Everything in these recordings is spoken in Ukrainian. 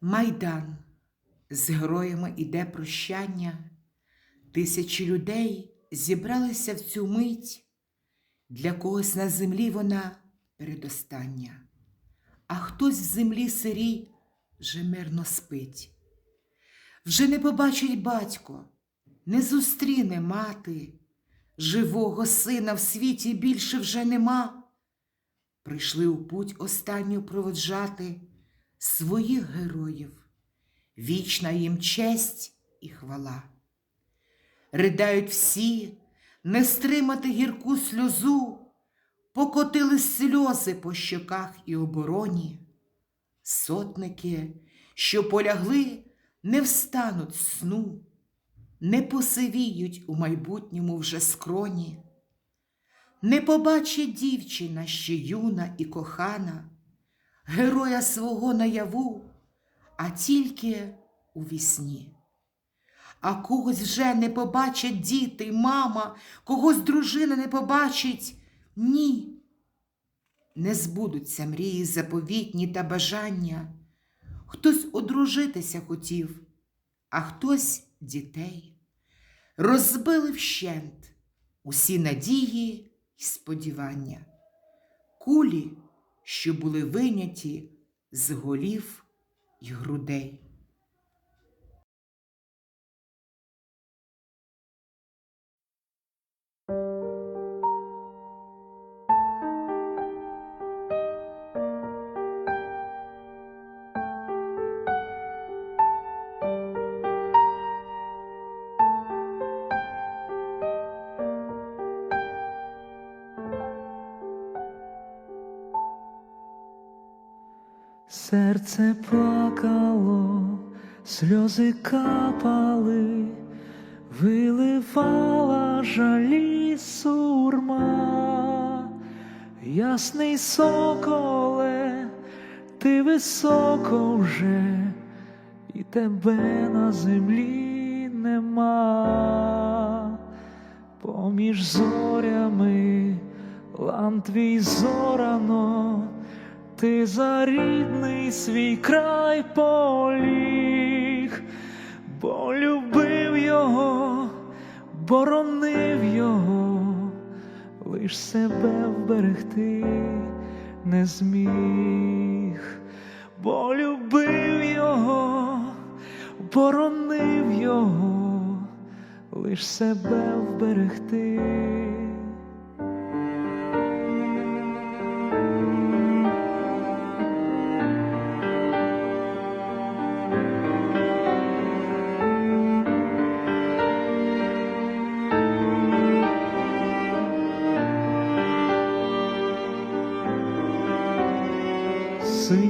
Майдан з героями іде прощання. Тисячі людей зібралися в цю мить. Для когось на землі вона передостання, а хтось в землі сирій вже мирно спить. Вже не побачить батько, не зустріне мати, живого сина в світі більше вже нема. Прийшли у путь останню проводжати своїх героїв, вічна їм честь і хвала. Ридають всі, не стримати гірку сльозу, покотили сльози по щоках і обороні. Сотники, що полягли, не встануть з сну, не посивіють у майбутньому вже скроні. Не побачить дівчина ще юна і кохана, героя свого наяву, а тільки у вісні. А когось вже не побачать діти, мама, когось дружина не побачить. Ні. Не збудуться мрії заповітні та бажання. Хтось одружитися хотів, а хтось дітей. Розбили вщент усі надії й сподівання, кулі, що були виняті з голів й грудей. Серце плакало, сльози капали, виливала жалі сурма, ясний соколе, ти високо вже, і тебе на землі нема, поміж зорями лан твій зорано. Ти за рідний свій край поліг, бо любив його, боронив його, лиш себе вберегти не зміг, бо любив його, боронив його, лиш себе вберегти.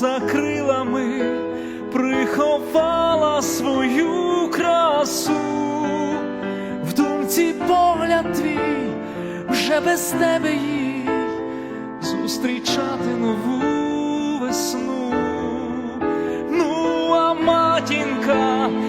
За крилами, приховала свою красу, в думці погляд твій вже без тебе їй зустрічати нову весну. Ну, а матінка